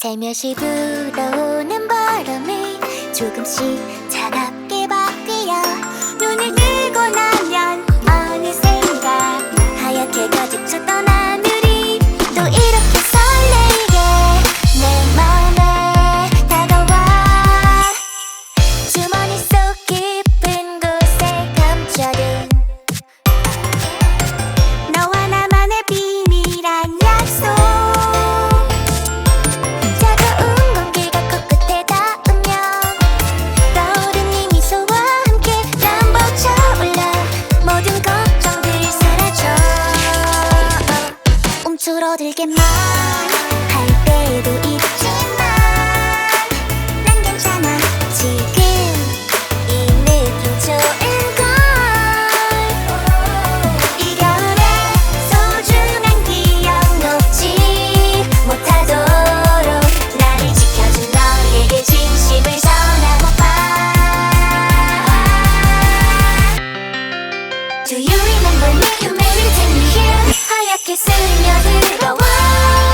살며시 불어오는 바람이 조금씩 차갑 줄어들게만 할 때도 있지만 난 괜찮아 지금 이 느낌 좋은 걸 이별의 소중한 기억 놓지 못하도록 나를 지켜준 너에게 진심을 전하고 봐 Do you remember me? You made me take me here 이렇게 스며들어와